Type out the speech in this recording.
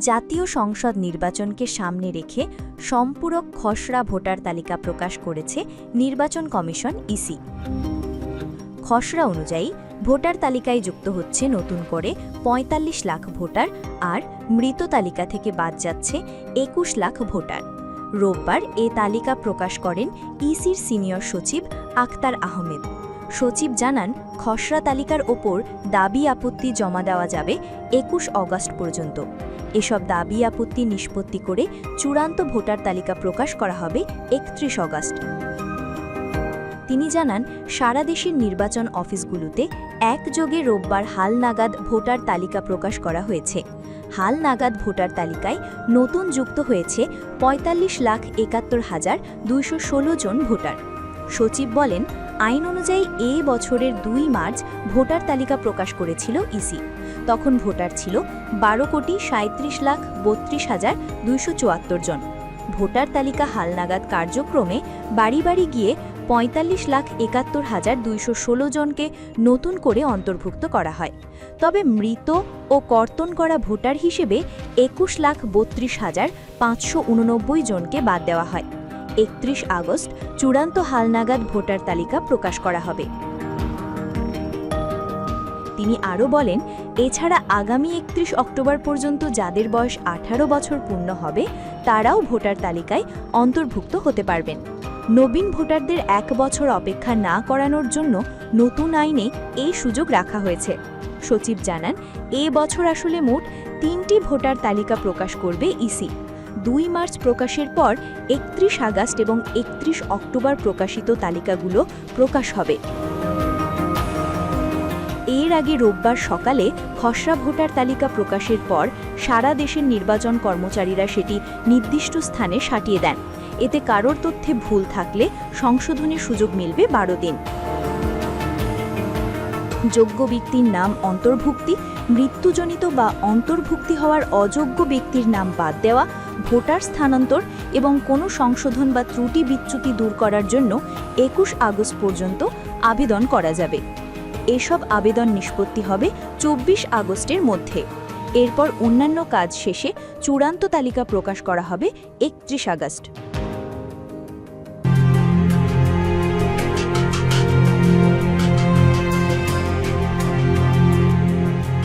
জাতীয় সংসদ নির্বাচনকে সামনে রেখে সম্পূরক খসড়া ভোটার তালিকা প্রকাশ করেছে নির্বাচন কমিশন ইসি। খসড়া অনুযায়ী, ভোটার তালিকায় যুক্ত হচ্ছে নতুন করে ৪৫ লাখ ভোটার আর মৃত তালিকা থেকে বাদ যাচ্ছে একুশ লাখ ভোটার। রোববার এ তালিকা প্রকাশ করেন ইসির সিনিয়র সচিব আক্তার আহমেদ। সচিব জানান, খসড়া তালিকার ওপর দাবি আপত্তি জমা দেওয়া যাবে একুশ অগস্ট পর্যন্ত। এসব দাবি আপত্তি নিষ্পত্তি করে চূড়ান্ত ভোটার তালিকা প্রকাশ করা হবে একত্রিশ অগস্ট। তিনি জানান, সারা দেশের নির্বাচন অফিসগুলোতে একযোগে রোববার হাল নাগাদ ভোটার তালিকা প্রকাশ করা হয়েছে। হাল নাগাদ ভোটার তালিকায় নতুন যুক্ত হয়েছে ৪৫ লাখ একাত্তর হাজার দুইশো জন ভোটার। সচিব বলেন আইন অনুযায়ী এ বছরের দুই মার্চ ভোটার তালিকা প্রকাশ করেছিল ইসি। তখন ভোটার ছিল বারো কোটি সাঁত্রিশ লাখ বত্রিশ হাজার দুইশো চুয়াত্তর জন। ভোটার তালিকা হালনাগাদ কার্যক্রমে বাড়ি বাড়ি গিয়ে পঁয়তাল্লিশ লাখ একাত্তর হাজার দুইশো ষোলো জনকে নতুন করে অন্তর্ভুক্ত করা হয়। তবে মৃত ও কর্তন করা ভোটার হিসেবে একুশ লাখ বত্রিশ হাজার পাঁচশো উননব্বই জনকে বাদ দেওয়া হয়। একত্রিশ আগস্ট চূড়ান্ত হালনাগাদ ভোটার তালিকা প্রকাশ করা হবে। তিনি আরও বলেন, এছাড়া আগামী একত্রিশ অক্টোবর পর্যন্ত যাদের বয়স আঠারো বছর পূর্ণ হবে, তারাও ভোটার তালিকায় অন্তর্ভুক্ত হতে পারবেন। নবীন ভোটারদের এক বছর অপেক্ষা না করানোর জন্য নতুন আইনে এই সুযোগ রাখা হয়েছে। সচিব জানান, এ বছর আসলে মোট তিনটি ভোটার তালিকা প্রকাশ করবে ইসি। দুই মার্চ প্রকাশের পর একত্রিশ আগস্ট এবং একত্রিশ অক্টোবর প্রকাশিত তালিকাগুলো প্রকাশ হবে। এর আগে রোববার সকালে খসড়া ভোটার তালিকা প্রকাশের পর সারা দেশের নির্বাচন কর্মচারীরা সেটি নির্দিষ্ট স্থানে সাটিয়ে দেন। এতে কারোর তথ্যে ভুল থাকলে সংশোধনের সুযোগ মিলবে বারো দিন। যোগ্য ব্যক্তির নাম অন্তর্ভুক্তি, মৃত্যুজনিত বা অন্তর্ভুক্তি হওয়ার অযোগ্য ব্যক্তির নাম বাদ দেওয়া, ভোটার স্থানান্তর এবং কোনো সংশোধন বা ত্রুটি বিচ্যুতি দূর করার জন্য একুশ আগস্ট পর্যন্ত আবেদন করা যাবে। এসব আবেদন নিষ্পত্তি হবে চব্বিশ আগস্টের মধ্যে। এরপর অন্যান্য কাজ শেষে চূড়ান্ত তালিকা প্রকাশ করা হবে একত্রিশ আগস্ট।